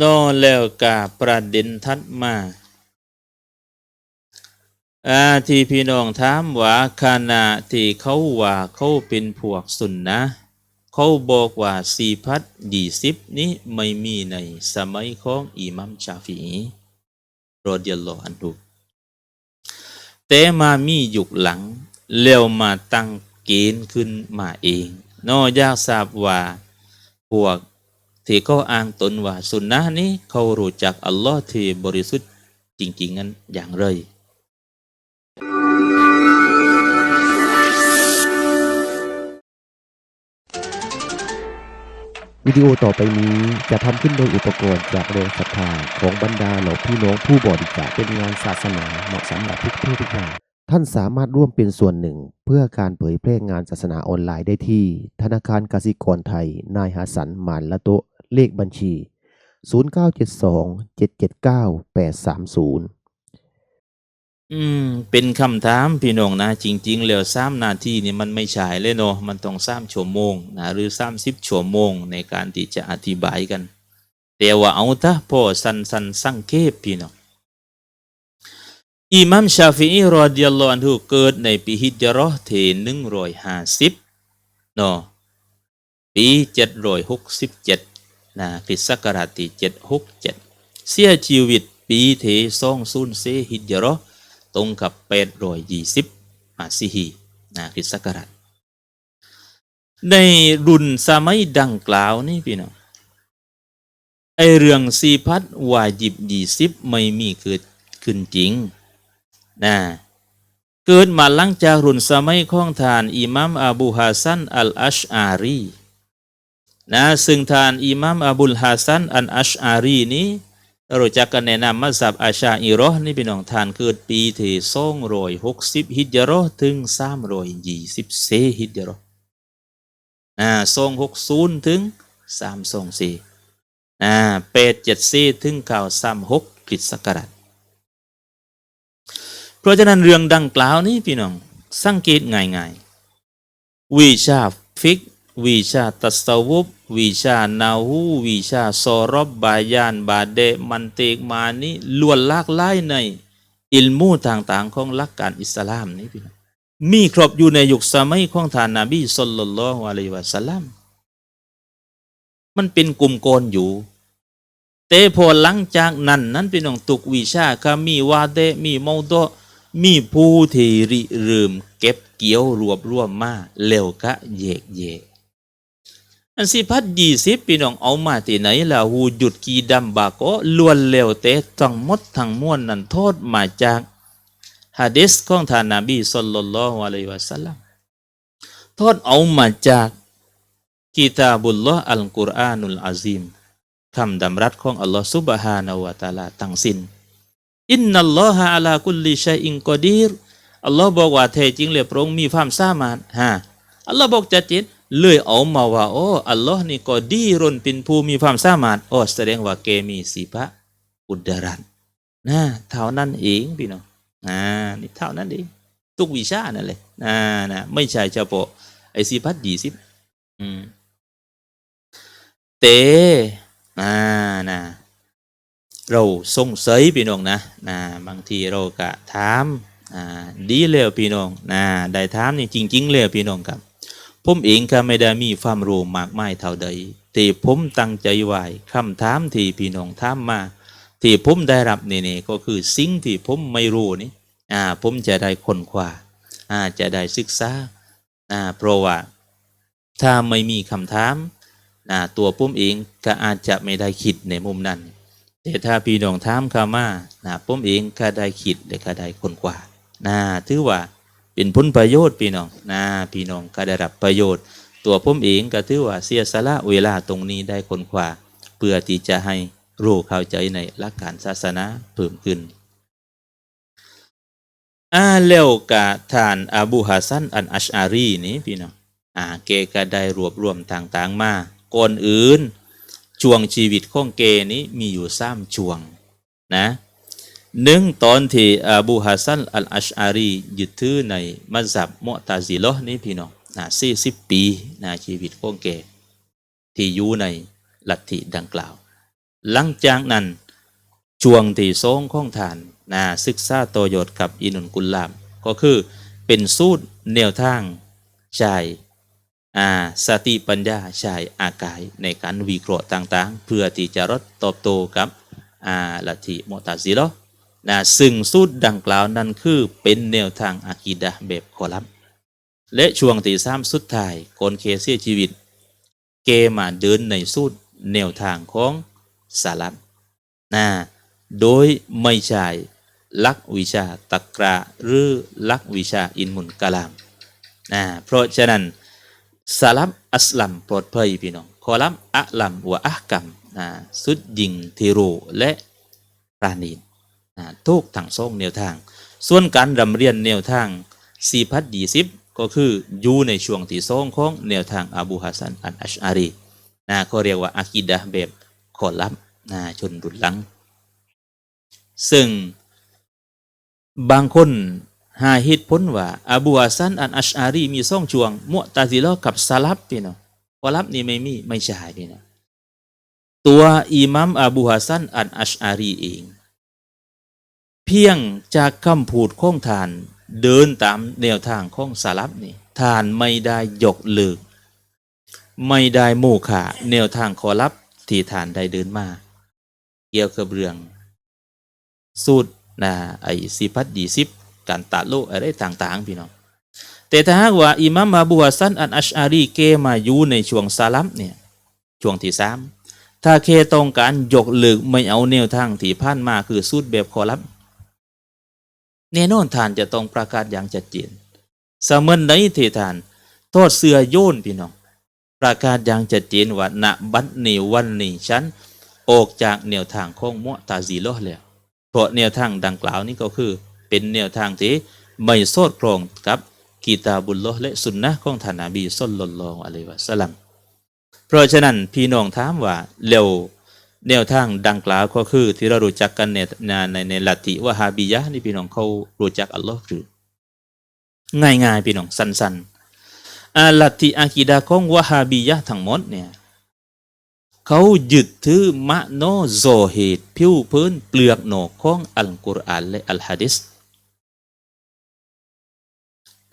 นอแล้วกาประเด็นทัดมาอาที่พี่น้องถามว่าขณะที่เขาว่าเขาเป็นพวกสุนนะ เขาบอกว่าสี่พัดยี่สิบนี้ไม่มีในสมัยของอิมัมชาฟีรอดิยัลลออันฮุแต่มามียุคหลัง แล้วมาตั้งเกณฑ์ขึ้นมาเอง นอกอยากทราบว่าพวก ที่เขาอ้างตนว่าสุนนะนี้เขารู้จักอัลลอฮ์ที่บริสุทธิ์จริง ๆ นั้นอย่างไรวิดีโอต่อไปนี้จะทำขึ้นโดยอุปกรณ์จากแรงศรัทธาของบรรดาเหล่าพี่น้องผู้บริจาคเป็นงานศาสนาเหมาะสำหรับทุกเพศทุกวัยท่านสามารถร่วมเป็นส่วนหนึ่ง เพื่อการเผยแพร่งานศาสนาออนไลน์ได้ที่ ธนาคารกสิกรไทย นายหาสันมานละโตะ เลขบัญชี 0972 779 830 อืม เป็นคำถามพี่น้องนะ จริง ๆ แล้วสามนาทีนี่มันไม่ใช่เลยเนาะมันต้องสามชั่วโมงนะหรือสามสิบชั่วโมงในการที่จะอธิบายกัน แต่ว่าเอาตะพอสันสันสังเกตพี่น้องอิหมัมชาฟีอีรอดิยัลลอฮุอันฮุเกิดในปีฮิจราะห์ที่หนึ่งร้อยห้าสิบเนาะปีเจ็ดร้อยหกสิบเจ็ด นะคริศักราชที่เจ็ดหกเจ็ดเสียชีวิตปีที่สองศูนเซฮิจราะห์ตรงกับแปดร้อยยี่สิบมาซิฮีนะคริศักราชในรุ่นสมัยดังกล่าวนี่พี่น้องไอเรื่องสีพัดวาจิบยี่สิบไม่มีเกิดขึ้นจริงนะเกิดมาหลังจากรุ่นสมัยของทานอิหมัมอบูฮัสซันอัลอัชอารี นะซึ่งทานอิหมัมอบุลฮัสซันอัลอัชอารีนี้รู้จักกันในนามมัสยิดอาชาอิรอห์นี่เป็นของทานเกิดปีที่สองรอยหกสิบฮิจเราะถึงสามรอยยี่สิบเซฮิจเราะห์อ่าสองหกศูนย์ถึงสามสองสี่อ่าแปดเจ็ดเซถึงเก้าสามหกคริสต์ศักราชเพราะฉะนั้นเรื่องดังกล่าวนี้พี่น้องสังเกตง่ายๆวิชาฟิก วิชาตัสวุบวิชานาหูวิชาซอรบบายานบาเดมันเตกมานี้ล้วนลากหลายในอิลมูต่างๆของหลักการอิสลามนี้พี่น้องมีครบอยู่ในยุคสมัยของท่านนาบีสุลลัลลอฮุอะลัยวะสัลลัมมันเป็นกลุ่มโกนอยู่แต่พอหลังจากนั้นนั้นพี่น้องตุกวิชาก็มีวาเดมีเมาโดะมีผู้ที่ริเริ่มเก็บเกี่ยวรวบรวมมาแล้วก็แยกแยะ อันสิพัดยี่สิบพี่น้องเอามาที่ไหนล่ะหูหยุดกีดำบาก็ล้วนเลวเตะทั้งหมดทั้งมวลนั้นโทษมาจากฮะดิษของท่านนบีสุลลัลลอฮุอะลัยวะสัลลัมโทษเอามาจากกิตาบุลลอฮ์อัลกุรอานุลอาซิมคำดำรัสของอัลลอฮ์ซุบฮานะวะตะอาลาทั้งสิ้นอินนัลลอฮะอะลาคุลลิชัยอินกอดีรอัลลอฮ์บอกว่าแท้จริงเลยพระองค์มีความสามารถฮะอัลลอฮ์บอกจัดเจนเลยเอามาว่าโอ้อัลลอฮ์นี่ก็ดีรนเป็นผู้มีความสามารถโอ้แสดงว่าแกมีสีพระอุดรันนะเท่านั้นเองพี่น้องอ่านี่เท่านั้นเองทุกวิชานั่นเลยอ่านะไม่ใช่เฉพาะไอสีพัดยี่สิอืมเตอ่านะเราสงสัยพี่น้องนะนะบางทีเราก็ถามอ่าดีแล้วพี่น้องนะได้ถามนี่จริง ๆ แล้วพี่น้องครับ ผมเองก็ไม่ได้มีความรู้มากมายเท่าใดแต่ผมตั้งใจไว้คำถามที่พี่น้องถามมาที่ผมได้รับนี่ๆก็คือสิ่งที่ผมไม่รู้นี่อ่าผมจะได้ค้นคว้าอ่าจะได้ศึกษาอ่าเพราะว่าถ้าไม่มีคำถามอ่าตัวผมเองก็อาจจะไม่ได้คิดในมุมนั้น แต่ถ้าพี่น้องถามเข้ามานะผมเองก็ได้คิดและก็ได้ค้นคว้านะถือว่า เป็นผลประโยชน์พี่น้องนะพี่น้องก็ได้รับประโยชน์ ตัวผมเองก็ถือว่าเสียสละเวลาตรงนี้ได้คนคว้าเพื่อที่จะให้รู้เข้าใจในหลักการศาสนาเพิ่มขึ้นอ่าแล้วกะทานอบูฮัสันอันอัชอารีนี้พี่น้องอ่าเกก็ได้รวบรวมต่างๆมาก่อนอื่นช่วงชีวิตของเกนี้มีอยู่สามช่วงนะ หนึ่งตอนที่อบูฮัสซันอัลอัชอารียึดถือในมัสยิดมอตาซิลห์นี่พี่น้องนะสี่สิบปีนะชีวิตของแกที่อยู่ในลัทธิดังกล่าว หลังจากนั้นช่วงที่ทรงของฐานนะศึกษาโตโยชน์กับอินุนกุลลาม ก็คือเป็นสูตรแนวทางใช้อ่าสติปัญญาใช้อากายในการวิเคราะห์ต่างๆ เพื่อที่จะรดตอบโตกับอ่าลัทธิมอตาซิโล นะซึ่งสูตรดังกล่าวนั้นคือเป็นแนวทางอากีดะแบบคอลัมน์และช่วงที่สามสุดท้ายคนเคเสียชีวิต เกมาเดินในสูตรแนวทางของสาลับนะโดยไม่ใช่ลักวิชาตักระหรือลักวิชาอินมุนกะลามนะเพราะฉะนั้นสาลับอัสลัมปลอดภัยพี่น้องคอลัมอัลัมวะอักกัมนะสุดยิงทีโรและปราณีน ทุกทางส่งแนวทาง ส่วนการรำเรียนแนวทางสีพัดดีซิบก็คืออยู่ในช่วงที่สองของแนวทางอบูฮัสซันอันอัชอารีนะเขาเรียกว่าอากีดะแบบคอลัมนะชนรุนหลัง ซึ่งบางคนหาเหตุผลว่าอบูฮัสซันอันอัชอารีมีซ่องช่วงมุตาซิลอกับซาลับพี่น้องคอลัมนี่ไม่มีไม่ใช่พี่น้องตัวอิหมัมอบูฮัสซันอันอัชอารีเอง เพียงจากคำพูดข้องทาน เดินตามแนวทางของสาลับนี่ทานไม่ได้ยกเลิก ไม่ได้โมขาแนวทางขอรับที่ทานได้เดินมา เกี่ยวกับเรื่อง สูตรนะไอสิพัดดีสิบการตัดโลกอะไรต่างๆ พี่น้องแต่ถ้าหากว่าอิมามอบูฮัสันอันอัชอารีเกมาอยู่ในช่วงสาลับเนี่ยช่วงที่สามถ้าเคต้องการยกเลิกไม่เอาแนวทางที่ผ่านมาคือสูตรแบบขอรับ แน่นอนทานจะต้องประกาศอย่างชัดเจนสมือนในเททาน โทษเสือโยนพี่น้อง ประกาศอย่างชัดเจนว่าณบัดนี้วันนี้ฉันออกจากแนวทางของมุตาซีโลแล้วเพราะแนวทางดังกล่าวนี้ก็คือ เป็นแนวทางที่ไม่โซดครองกับกีตาบุลลและสุนนะของท่านนบีศ็อลลลอฮุอะลัยฮิวะสลลัมเพราะฉะนั้นพี่น้องถามว่าเร็ว แนวทางดังกล่าวก็คือ ที่เรารู้จักกันในในในในลัทธิวะฮาบียะนี่พี่น้องเขารู้จักอัลลอฮ์หรือง่ายๆพี่น้องสั้นๆอาลัทธิอากีดาของวะฮาบียะทั้งหมดเนี่ยเขายึดถือมะโนโซเหตผิวพื้นเปลือกหนกของอัลกุรอานและอัลฮะดิษ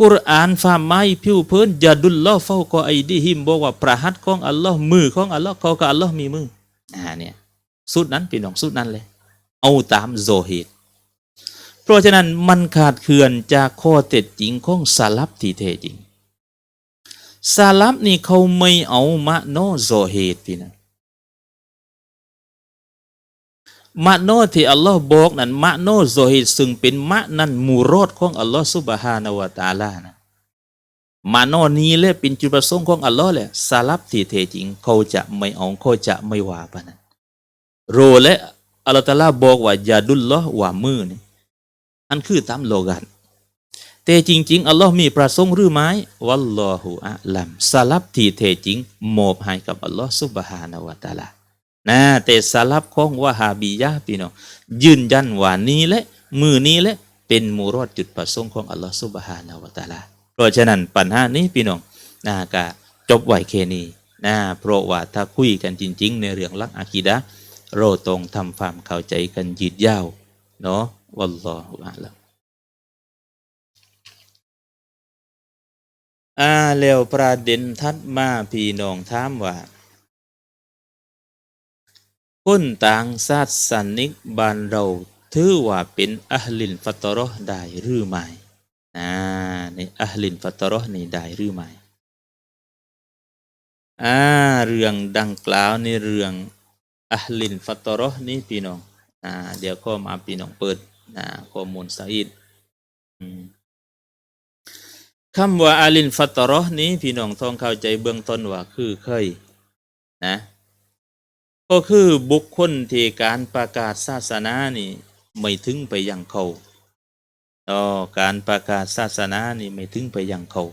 กุรอานฟาไม้ผิวพื้นยาดุลลอเฝ้าก็ไอดีหิมบอกว่าประหัตของอัลลอฮ์มือของอัลลอฮ์เขากับอัลลอฮ์มีมืออ่าเนี่ย สุดนั้นพี่น้องสุดนั้นเลย เอาตามโซเหตเพราะฉะนั้นมันขาดเคือนจากข้อเท็จจริงของสาลับที่แท้จริงสาลับนี่เขาไม่เอามะโนโซเหตุพี่นะมะโนที่อัลลอฮ์บอกนั้นมะโนโซเหตุซึ่งเป็นมะนั้นมูรอดของอัลลอฮ์สุบฮานาวะตาลานะมะโนนี้แหละเป็นจุดประสงค์ของอัลลอฮ์แหละสลับที่แท้จริงเขาจะไม่เอาเขาจะไม่ว่าปะนั้น โรและอัลลอฮ์ตาลาบอกว่ายาดุลลอฮ์ว่ามือนี่อันคือตามโลกันแต่จริง ๆ อัลลอฮ์มีประสงค์หรือไม่วัลลอฮุอะลัมสลับที่แท้จริงมอบให้กับอัลลอฮ์ซุบฮานาวะตะอาลานะแต่สลับของวะฮาบียะพี่น้องยืนยันว่านี้และมือนี้และเป็นมูรอดจุดประสงค์ของอัลลอฮ์ซุบฮานาวะตะอาลาเพราะฉะนั้นปัญหานี้พี่น้องนะก็จบไหว้แค่นี้นะเพราะว่าถ้าคุยกันจริง ๆ ในเรื่องลักอากีดะ ห์เรต้องทำความเข้าใจกันยืดยาวเนาะวัลลอฮุอาลัมอาแล้วประเด็นทัดมาพี่น้องถามว่าคนต่างศาสนิกบ้านเราถือว่าเป็นอัลลินฟัตรอห์ได้หรือไม่อ่าในอัลลินฟัตรอห์นี่ได้หรือไม่อ่าเรื่องดังกล่าวในเรื่อง อัลลินฟัตรอนี่พี่น้องอ่าเดี๋ยวก็มาพี่น้องเปิดนะข้อมูลสาอิดคำว่าอาลินฟัตรอนี้พี่น้องต้องเข้าใจเบื้องต้นว่าคือเคยนะก็คือบุคคลที่การประกาศศาสนานี่ไม่ถึงไปยังเขาอ๋อการประกาศศาสนานี่ไม่ถึงไปยังเขา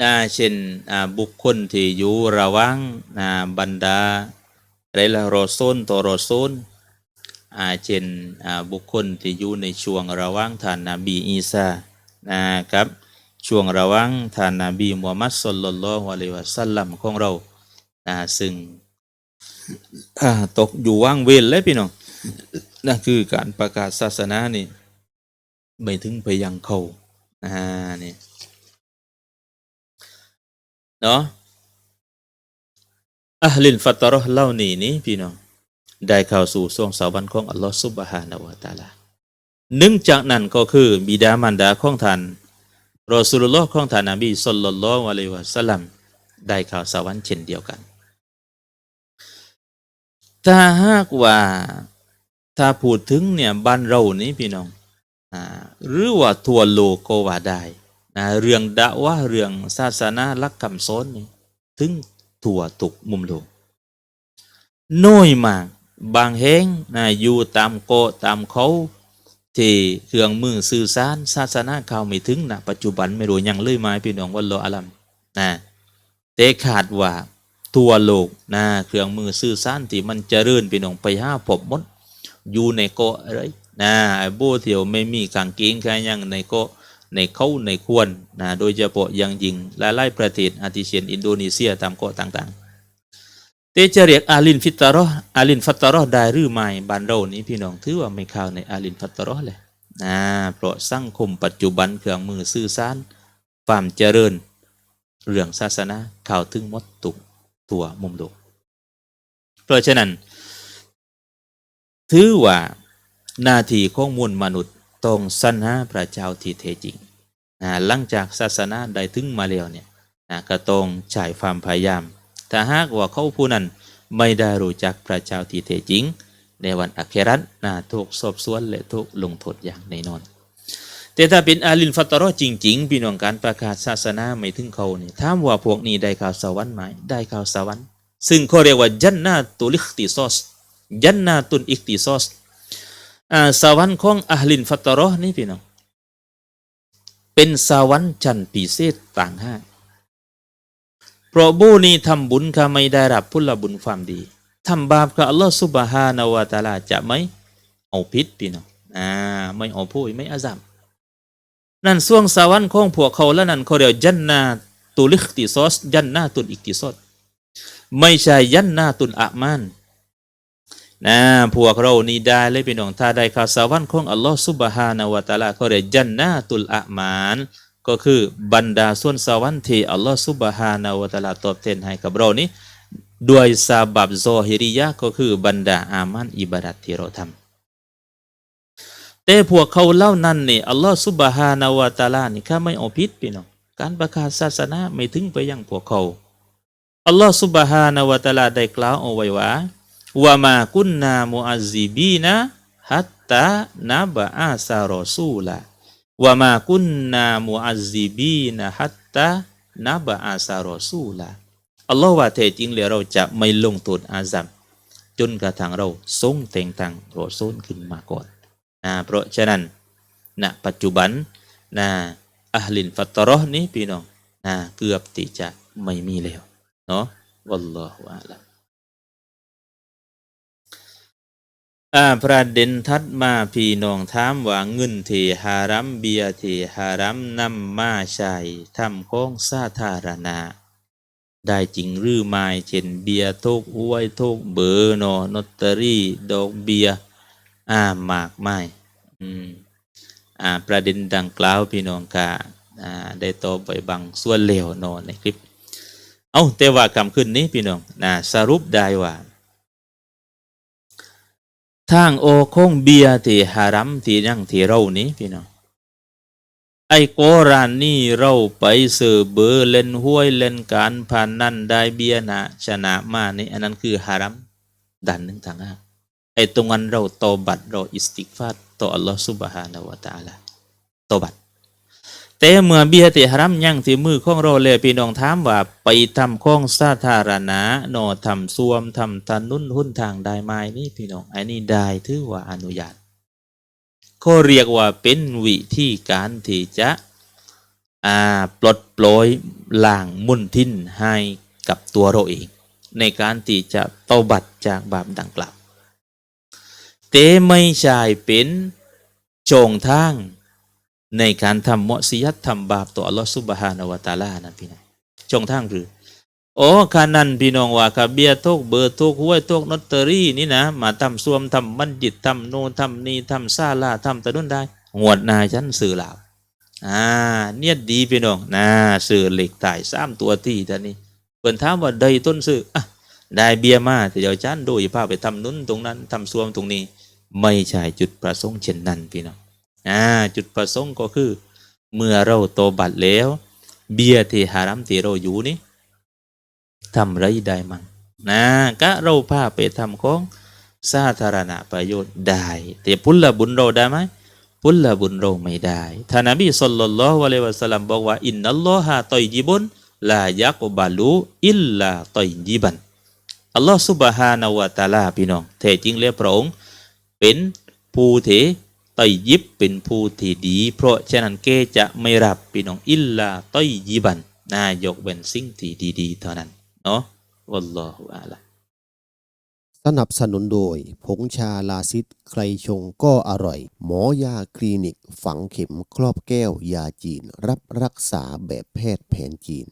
นะเช่นบุคคลที่อยู่ระหว่างนะบรรดาไรละรอโซนตอรอโซนเช่นบุคคลที่อยู่ในช่วงระหว่างท่านนบีอีสานะครับช่วงระหว่างท่านนบีมุฮัมมัดสุลลัลลอฮุอะลัยฮิวะสัลลัมของเรานะซึ่งตกอยู่ว่างเวรเลยพี่น้องนั่นคือการประกาศศาสนานี่ไม่ถึงไปยังเขาอ่านี่ เนาะอะลินฟัตรอห์เล่านี่นี้พี่น้องได้เข้าสู่ช่วงสวรรค์ของอัลลอฮฺซุบฮานะวะตะอาลาหนึ่งจากนั้นก็คือบิดามารดาของท่านรอสูลุลลอฮ์ของท่านนบีศ็อลลัลลอฮุอะลัยฮิวะสัลลัมได้ข้าวสวรรค์เช่นเดียวกัน ถ้าหากว่าถ้าพูดถึงเนี่ยบ้านเรานี้พี่น้องอหรือว่าทั่วโลกก็ว่าได้ นะเรื่องดะว่าเรื่องศาสนาลักคำสอนนี่ถึงทั่วทุกมุมโลกน้อยมากบางแห่งนะอยู่ตามโกะตามเขาที่เครื่องมือสื่อสารศาสนาเขาไม่ถึงนะปัจจุบันไม่รู้ยังเลยไมาพี่น้องวันโลอาลัมนะแต่ขาดว่าทั่วโลกนะเครื่องมือสื่อสารที่มันเจริญพี่น้องไปห้าพบมดอยู่ในโกะอะไรนะไอ้โบเที่ยวไม่มีกางเกงแค่ยังในโกะ ในเข้าในควรนะโดยเฉพาะอยังยิงหลายๆประเทศอาทิเช่นอินโดนีเซียตามโกาะต่างๆเตจะเรียกอาลินฟิตรออาลินฟัตรอได้หรือไม่บ้านเรานี้พี่น้องถือว่าไม่เข้าในอาลินฟัตรอเลยนะเพราะสังคมปัจจุบันเครื่องมือสื่อสารความเจริญ เรื่องศาสนาข้าวถึงมดตุกตัวมุมโลกเพราะฉะนั้น ถือว่านาที่ของมวลมนุษย์ ต้องสรรหาพระเจ้าที่แท้จริงนะหลังจากศาสนาได้ถึงมาแล้วเนี่ยนะก็ต้องใช้ความพยายามถ้าหากว่าเขาผู้นั้นไม่ได้รู้จักพระเจ้าที่แท้จริง ในวันอัครานะถูกสอบสวนและถูกลงโทษอย่างแน่นอน แต่ถ้าเป็นอาลินฟัตรอห์จริง ๆ พี่น้องการประกาศศาสนาไม่ถึงเขาเนี่ยถามว่าพวกนี้ได้ข่าวสวรรค์ไหมได้ข่าวสวรรค์ซึ่งเขาเรียกว่าจันนาตุลิกติซอสจันนาตุนอิกติซอส อ่าสวรรค์ของอาลินฟัตรอนี่พี่น้องเป็นสวรรค์ชั้นพิเศษต่างห้าเพราะบูนี้ทำบุญก็ไม่ได้รับผลบุญความดีทำบาปกับอัลลอฮฺสุบฮานาวะตาลาจะไม่เอาพิษพี่น้องอ่าไม่เอาผู้ไม่อาซัมนั่นส่วงสวรรค์ของพวกเขาแล้วนั่นเขาเรียกจันนาตุลิกติซอสจันนาตุนอิกติซอสไม่ใช่ยันนาตุนอะมาน นะพวกเรานี่ได้เลยพี่น้องถ้าได้ข่าวสวรรค์ของอัลลอฮฺสุบฮานาวะตะลาเขาเรียกจันนาตุลอะมานก็คือบรรดาส่วนสวรรค์ที่อัลลอฮฺซุบฮานาวะตะลาตอบแทนให้กับเรานี้ด้วยซาบับโซฮิริยะก็คือบรรดาอามันอิบาดัตที่เราทำแต่พวกเขาเล่านั้นนี่อัลลอฮฺซุบฮานาวะตะลานี่ข้าไม่เอาผิดพี่น้องการประกาศศาสนาไม่ถึงไปยังพวกเขาอัลลอฮฺซุบฮานาวะตะลาได้กล่าวเอาไว้ว่า วะมากุนนามุอัซซิบีนะฮัตตานาบะอาซารอซูละวะมากุนนามุอัซซิบีนะฮัตตานาบะอาซารอซูละอัลลอฮ์ว่าแท้จริงแล้วเราจะไม่ลงโทษอาซัมจนกระทั่งเราทรงแต่งตั้งรอซูลขึ้นมาก่อนนะเพราะฉะนั้นณปัจจุบันนะอัลลินฟัตรอห์นี้พี่น้องนะเกือบที่จะไม่มีแล้วเนาะวัลลอฮุอาลัม อ่าประเด็นทัดมาพี่น้องถามว่าเงินที่ฮารัมเบียที่ฮารัมนำมาใช้ทำของสาธารณะ ได้จริงหรือไม่เช่นเบียทุกอวยทุกเบอร์นอนอตเตอรี่ดอกเบียอ่ามากไม่อืมอ่าประเด็นดังกล่าวพี่น้องกาอ่าได้ตอบไปบางส่วนเลวนอนในคลิป เอาแต่ว่าคำขึ้นนี้พี่น้องนะสรุปได้ว่า ทางโอคงเบียที่ฮารัมที่ยังที่เรานี้พี่น้องไอ้โกรานนี่เราไปเสือเบอร์เล่นห้วยเล่นการพานนั่นได้เบียนะชนะมานี่อันนั้นคือฮารัมดันหนึ่งทางอะไอ้ตรงนั้นเราตบัดเราอิสติกฟาดต่ออัลลอฮฺซุบฮานาวะตะอาลาตบัด แต่เมื่อเบียร์ที่ฮรัมยั่งที่มือของเราเลยพี่น้องถามว่าไปทำข้องสาธารณะนอทำซวมทำถนนหุ้นทางได้ไหมนี่พี่น้องอันนี้ได้ถือว่าอนุญาตเขาเรียกว่าเป็นวิธีการที่จะอ่าปลดปล่อยล่างมุนทินให้กับตัวเราเอง ในการที่จะเตาบัดจากบาปดังกล่าวแต่ไม่ใช่เป็นจงทาง ในการทำมอสิยัตทำบาปต่ออัลลอฮฺซุบฮานาวะตาลานั่นพี่นะจงทางหรือโอ้คานันพี่น้องว่าครับเบียร์ทุกเบอร์ทุกห้วยทุกนอตเตอรี่นี่นะ มาทำซวมทำบัญจิตทำโนทำนีทำซาลาทำตะนุ่นได้งวดหนายฉันสื่อลาวอ่าเนี่ยดีพี่น้องนะสื่อเหล็กตายสามตัวที่ท่านี้เปิ่นถามว่าใดต้นสื่ออะได้เบียมาแต่เดี๋ยวฉันโดยพาไปทำนุ่นตรงนั้นทำซวมตรงนี้ ไม่ใช่จุดประสงค์เช่นนั้นพี่น้อง อ่าจุดประสงค์ก็คือ เมื่อเราโตบัตรแล้ว เบียที่หารัมที่เราอยู่นี่ทำไรได้มั่งนะก็เราพาไปทำของสาธารณประโยชน์ได้ แต่พุลละบุญเราได้ไหมพุลละบุญเราไม่ได้ท่านนบีสุลลัลลอฮุอะลัยวะสัลลัมบอกว่าอินนัลลอฮะตอยยิบุนลายักบาลูอิลลาตอยยิบันอัลลอฮ์ซุบฮานาวะตาลาพี่น้องแท้จริงแล้วพระองค์เป็นผู้เท ตอยยิบเป็นผู้ที่ดี เพราะฉะนั้นเกจะไม่รับพี่น้องอิลลาตอยยิบันนายกเป็นสิ่งที่ดีๆเท่านั้นเนาะวัลลอฮุอาลัมสนับสนุนโดย ผงชาลาซิดใครชงก็อร่อย หมอยาคลินิก ฝังเข็มครอบแก้วยาจีน รับรักษาแบบแพทย์แผนจีน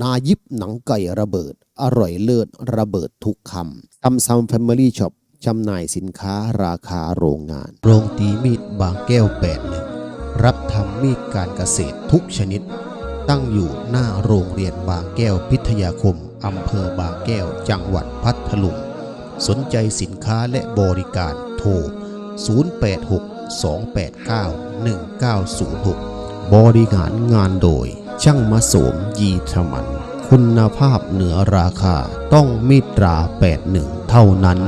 นายิบหนังไก่ระเบิด อร่อยเลิศระเบิดทุกคำซัมซัมแฟมิลี่ช็อป จำหน่ายสินค้าราคาโรงงาน โรงตีมีดบางแก้วแปดหนึ่งรับทำมีดการเกษตรทุกชนิด ตั้งอยู่หน้าโรงเรียนบางแก้วพิทยาคมอำเภอบางแก้วจังหวัดพัทลุง สนใจสินค้าและบริการโทร 0862891906 บริหารงานโดย ช่างมาสมยีธมัน คุณภาพเหนือราคาต้องมิตรา 81 เท่านั้น